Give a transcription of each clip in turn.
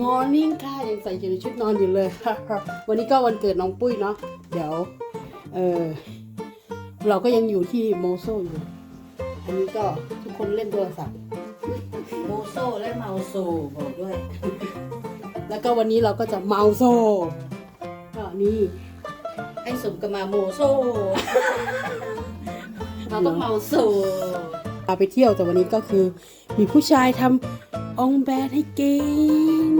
มอร์นิ่งค่ะยังใส่อยู่ในชุดนอนอยู่เลย วันนี้ก็วันเกิดน้องปุ้ยเนาะเดี๋ยวเออเราก็ยังอยู่ที่โมโซอยู่ อันนี้ก็ทุกคนเล่นโทรศัพท์โมโซและเมาโซบอกด้วย แล้วก็วันนี้เราก็จะเมาโซก็นี่ให้สมกับมาโมโซ เราต้องเมาโซพาไปเที่ยวแต่วันนี้ก็คือ มีผู้ชายทำ องแบดให้กิน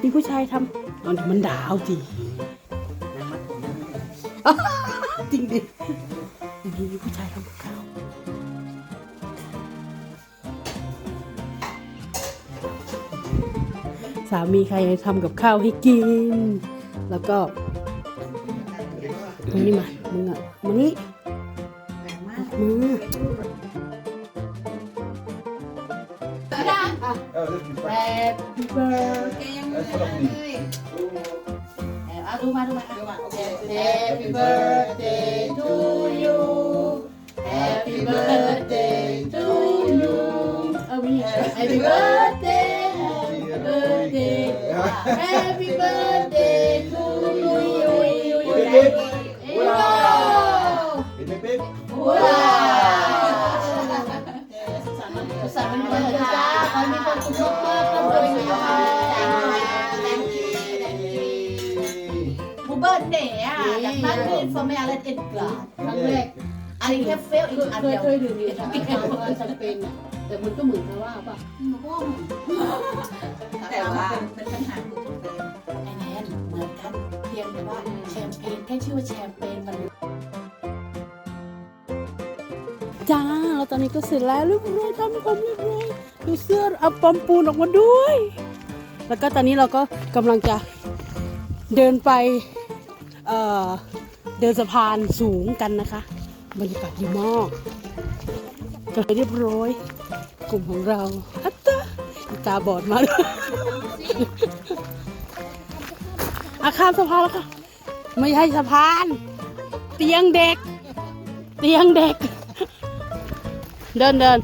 มีผู้ชายทำเอามันดาวจีน้ำมันผมน้ำมันจริงดิมีผู้ชายทำกับข้าวสามีใครทำกับข้าวให้กิน แล้วก็มานี่มา มึงอะมานี่แรงมา waar. บเบิร์เกมเลยเอาดูมาดูมาดูมาโอเค Happy birthday to you Happy birthday to you เอามี Happy birthday Happy birthday Happy birthday to you Hip, hip. บูเบิร์ดเดย์อะจากนั้นนี่ฟอร์แมลเอ็ดกลาดครั้งแรกอันนี้แค่เฟลอีกอันเคเดียยวเคยดื่มอยู่แชมเปญว่าแชมเปญอะแต่มันก็เหมือนกับว่าป่ะแต่ว่าเป็นปัญหาคือเป็นไอแนนเหมือนกันเพียงแต่ว่าแชมเปญแค่ชื่อว่าแชมเปญมันจ้าแล้วตอนนี้ก็เสร็จแล้วเรียบร้อยทำความเรียบร้อยดูเสื้อเอาปอมปูนออกมาด้วย แล้วก็ตอนนี้เราก็กำลังจะเดินไป เเดินสะพานสูงกันนะคะ บรรยากาศดีมากจะเรียบร้อย กลุ่มของเราอัตตาตาบอดมาเลยอาคารสะพานแล้วค่ะ ไม่ใช่สะพาน เตียงเด็ก เตียงเด็ก เดินเดิน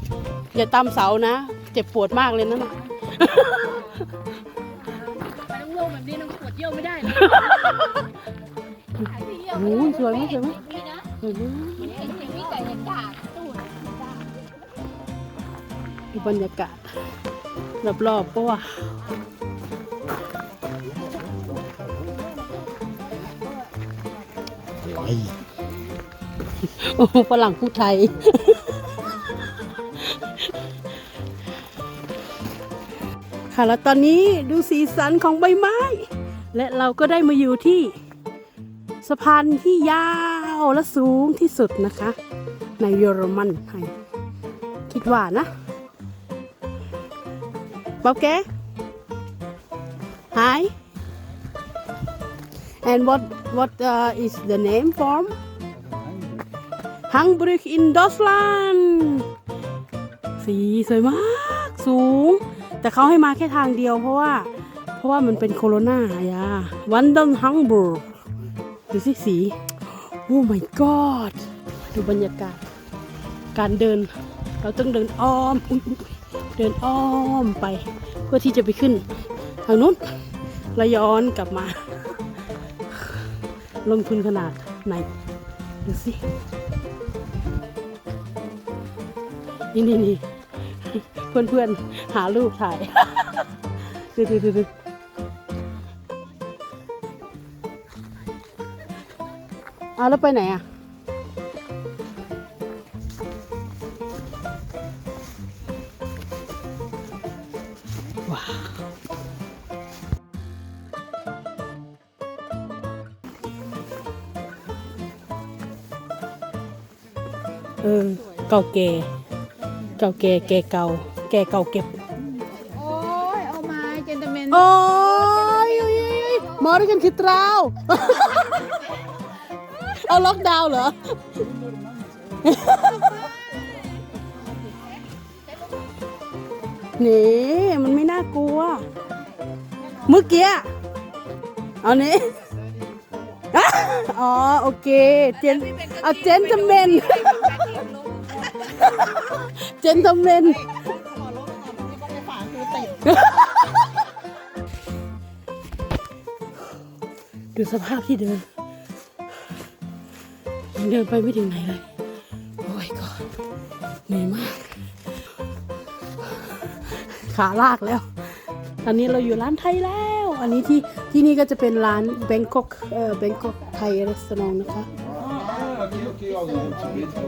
อย่าตามเสานะ เจ็บปวดมากเลยนั่นน่ะไปต้องโลงแบบนี้น้องปวดเยี่ยวไม่ได้ โอ้ยสวยไหมสวยไหมสวยมากเห็นเห็นวิ่งแต่เห็นด่าตู้นะดูบรรยากาศรอบๆก็ว่าโอ้ฝรั่งพูดไทย ค่ะแล้วตอนนี้ดูสีสันของใบไม้ และเราก็ได้มาอยู่ที่ สะพานที่ยาวและสูงที่สุดนะคะ ในเยอรมันให้คิดว่านะบ๊อบแก Hi and what what uh, is the name from Hamburg in Deutschland สีสวยมากสูง แต่เขาให้มาแค่ทางเดียวเพราะว่า เพราะว่ามันเป็นโคโรนาอยาวันด n นฮังบูร์ ดูสิสี โอ้ my god ดูบรรยากาศ การเดิน เราต้องเดินอ้อม เดินอ้อมไป เพื่อที่จะไปขึ้น ทางนู้นแล้วย้อนกลับมา ลงทุนขนาดไหน ดูสิ นี่นี่นี่เพื่อนเพื่อนๆหารูปถ่าย ดูดูดู เอาแล้วไปไหนอะ ว้าวเออเก่าแก่เก่าแก่แก่เก่า แก่เก่าเก็บโอ้ยเอามาเจน เอาล็อกดาวน์เหรอ นี่มันไม่น่ากลัว เมื่อกี้เอานี้อ๋อ โอเค เจนเอาเจนจำเป็นเจนจำเป็นดูสภาพที่เดิน ยังเดินไปไม่ถึงไหนเลย โอ้ยก่อนเหนื่อยมาก ขาลากแล้ว ตอนนี้เราอยู่ร้านไทยแล้ว อันนี้ที่ที่นี่ก็จะเป็นร้านแบงคอกเอ่อแบงคอกไทยรีสอร์ทนะคะ Ah, aqui, aqui, ó, um tipo,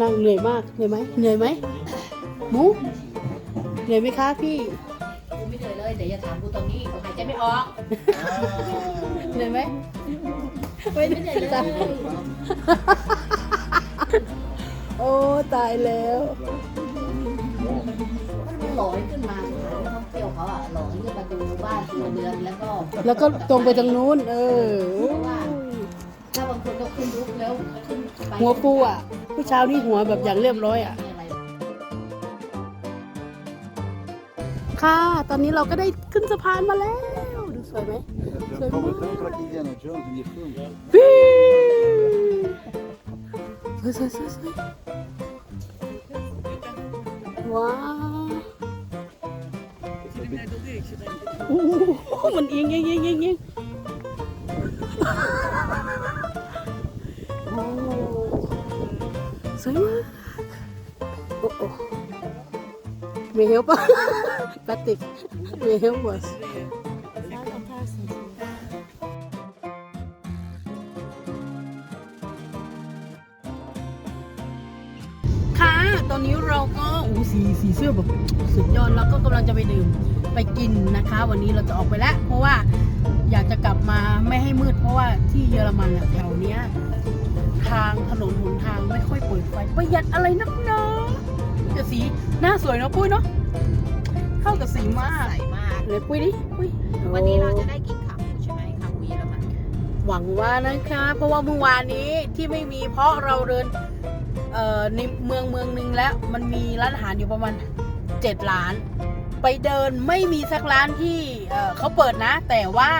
นั่งเหนื่อยมากเหนื่อยไหมเหนื่อยไหมหมูเหนื่อยไหมคะพี่กูไม่เหนื่อยเลยเดี๋ยวอย่าถามกูตรงนี้กูหายใจไม่ออกเหนื่อยไหม ไม่เหนื่อยเลยโอ้ตายแล้วมันหลอยขึ้นมานักท่องเที่ยวเขาอะหลอยขึ้นมาดูบ้านดูเรือนแล้วก็แล้วก็ตรงไปทางนู้น เออถ้าบางคนก็ขึ้นลุกแล้วขึ้นไปหัวปูอะผู้เช้านี่หัวแบบอย่างเรียบร้อยอะมีอะไรค่ะ ตอนนี้เราก็ได้ขึ้นสะพานมาแล้ว ดูสวยไหม já vamos então para aqui, Indiana Jones, em filme. วิวสวยสวยสวยสวยว้าวโอ้โหมันเอียงเอียงเอียงเอียงเอียงโอ้สวยมากโอ้โอ้ไม่เห็นปะปาติกไม่เห็นปะค่ะ ตอนนี้เราก็โอ้สีสีเสื้อแบบสุดยอดแล้วก็กำลังจะไปดื่มไปกินนะคะ วันนี้เราจะออกไปแล้ว เพราะว่าอยากจะกลับมาไม่ให้มืด เพราะว่าที่เยอรมันอะแถวเนี้ยทางถนนหนทางไม่ค่อยเปิดไฟประหยัดอะไรนักหนาแต่สีหน้าสวยเนาะปุ้ยเนาะเข้ากับสีมากใสมากเลยปุ้ยดิปุ้ยวันนี้เราจะได้กินขาหมูใช่ไหมขาหมูเยอรมันหวังว่านะคะ เพราะว่าเมื่อวานนี้ที่ไม่มีเพราะเราเดิน เอ่อในเมืองเมืองหนึ่งแล้วมันมีร้านอาหารอยู่ประมาณเจ็ดร้าน ไปเดินไม่มีสักร้านที่เอ่อเขาเปิดนะ แต่ว่า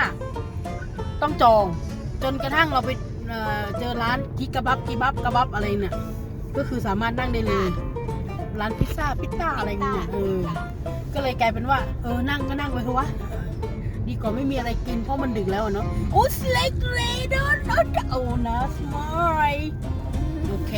ต้องจองจนกระทั่งเราไปเอ่อเจอร้านกิกะบับกิบับกะบับอะไรเนี่ยก็คือสามารถนั่งได้เลย ร้านพิซซ่าพิซซ่าอะไรเนี่ยเออก็เลยกลายเป็นว่า เออนั่งก็นั่งไปเถอะวะดีกว่าไม่มีอะไรกินเพราะมันดึกแล้วอะเนาะโอ้สเล็กเรดอนโอ้นะสมายโอเค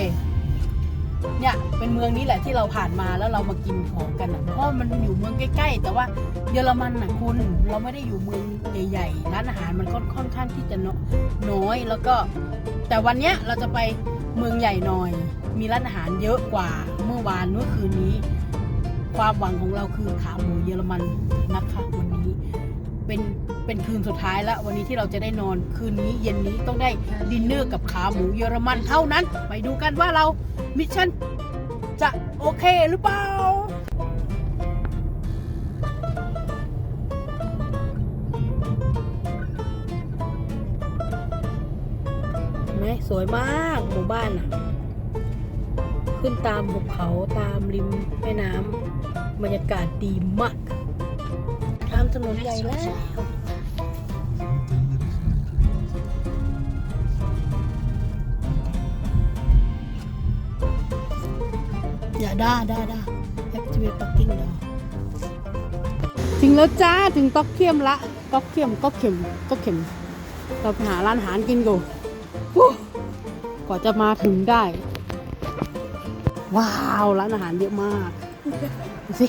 เนี่ยเป็นเมืองนี้แหละที่เราผ่านมาแล้วเรามากินของกันอะเพราะมันอยู่เมืองใกล้ๆ แต่ว่าเยอรมันน่ะคุณเราไม่ได้อยู่เมืองใหญ่ๆร้านอาหารมันก็ค่อนข้างที่จะน้อยน้อยแล้วก็ แต่วันเนี้ยเราจะไปเมืองใหญ่หน่อย มีร้านอาหารเยอะกว่าเมื่อวานเมื่อคืนนี้ ความหวังของเราคือขาหมูเยอรมันนะคะวันนี้เป็นเป็นคืนสุดท้ายแล้ว วันนี้ที่เราจะได้นอนคืนนี้เย็นนี้ต้องได้ดินเนอร์กับขาหมูเยอรมันเท่านั้น ไปดูกันว่าเรา มิชชั่นจะโอเคหรือเปล่าไหมสวยมากหมู่บ้านอะ ขึ้นตามภูเขาตามริมแม่น้ำบรรยากาศดีมาก ตามถนนใหญ่แล้ว อย่าด่าด่าด่าแอคทีเวตปักกิ้งดาถึงแล้วจ้าถึงต๊อกเขียมละต๊อกเขียมต๊อกเข็มต๊อกเข็ม เราไปหาร้านอาหารกินกูฟู้กว่าจะมาถึงได้ ว้าว ร้านอาหารเยอะมากดูสิ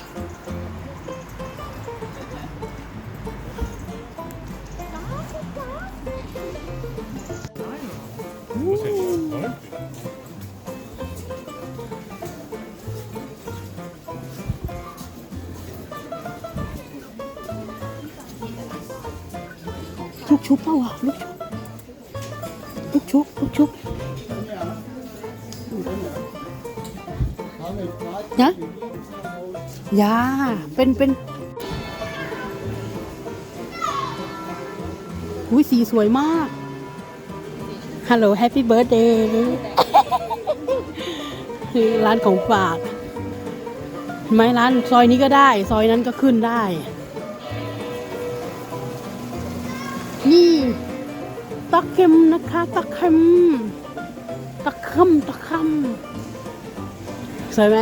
ลูกชุบเปล่าวะลูกชุบลูกชุบลูกชุบนะยาเป็นเป็นอุ้ยสีสวยมากฮัลโหลแฮปปี้เบิร์ดเดย์คือร้านของฝากไหมร้านซอยนี้ก็ได้ ซอยนั้นก็ขึ้นได้ นี่ตะเค็มนะคะตะเค็มตะเค็มตะเค็มสวยไหม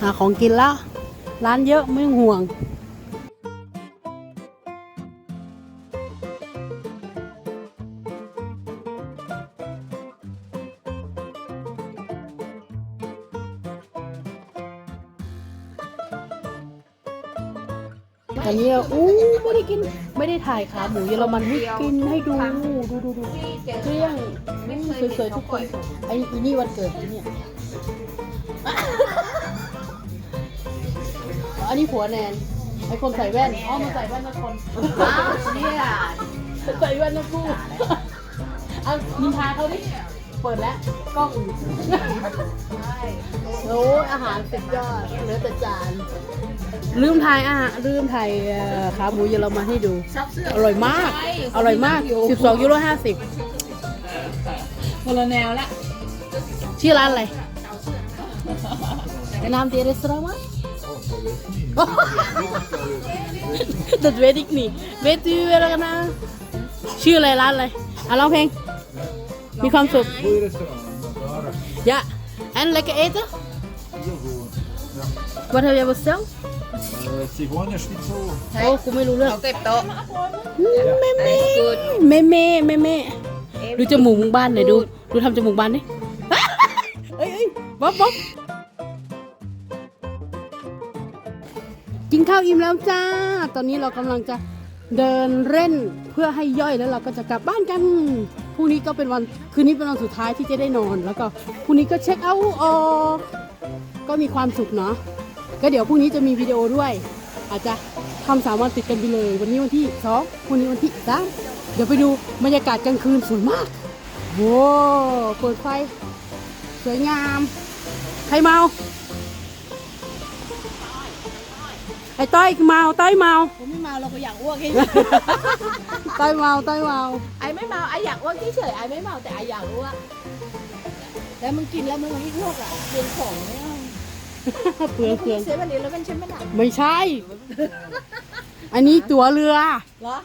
หาของกินแล้วร้านเยอะไม่ห่วงอันนี้อู้ไม่ได้กิน ไม่ได้ถ่ายขาหมูเยอรมันให้กินให้ดูดูดูดูเกลี้ยงอืมสวยๆทุกคนไอ้อีนี่วันเกิดอีเนี่ยอันนี้ผัวแนนไอ้คนใส่แว่นอ๋อมันใส่แว่นนะคนอ้าวเนี่ยใส่แว่นนะกูเอานินทาเขาดิเปิดแล้วกล้องโอ้ยอาหารสุดยอดเหลือแต่จาน ลืมถ่ายอาหารลืมถ่ายเอ่อขาหมูเยอรมันให้ดู อร่อยมาก อร่อยมาก 12ยูโร50คนละแนวละชื่อร้านอะไรนามเตียร์สระมั้ย Dat weet ik niet. Weet u wel na? ชื่ออะไรร้านอะไรอะร้องเพลง มีความสุข Goeie restaurant. Daar. Ja. En lekker eten? Heel goed. Wat heb jij besteld? Uh, Zigeuner schnitzel. โอ้กูไม่รู้เรื่อง เขาเก็บโต๊ะ แม่แม่แม่แม่แม่แม่ดูจมูกมึงบ้านหน่อยดู ดูทำจมูกบ้านดิ เอ้ยเอ้ยบ๊อบบ๊อบกินข้าวอิ่มแล้วจ้า ตอนนี้เรากำลังจะเดินเล่นเพื่อให้ย่อยแล้วเราก็จะกลับบ้านกันพรุ่งนี้ก็เป็นวันคืนนี้เป็นวันสุดท้ายที่จะได้นอนแล้วก็พรุ่งนี้ก็เช็คเอาท์ออกก็มีความสุขเนาะ ก็เดี๋ยวพรุ่งนี้จะมีวิดีโอด้วย อาจจะทำสามวันติดกันไปเลย วันนี้วันที่สองวันนี้วันที่สามเดี๋ยวไปดูบรรยากาศกลางคืนสวยมากโว้เปิดไฟ สวยงาม ใครเมา ไอ้ต้อยเมาต้อยเมา ผมไม่เมาเราก็อยากอ้วกเองต้อยเมาต้อยเมา ไอ้ไม่เมาไอ้อยากอ้วกเฉยๆไอ้ไม่เมาแต่ไอ้อยากอ้วกแล้วมึงกินแล้วมึงไม่อ้วกอะเรียนของไม่เอา เปลืองเปลืองเซฟวันนี้แล้วเป็นใช่ไหมล่ะไม่ใช่ อันนี้ตั๋วเรือ เหรอ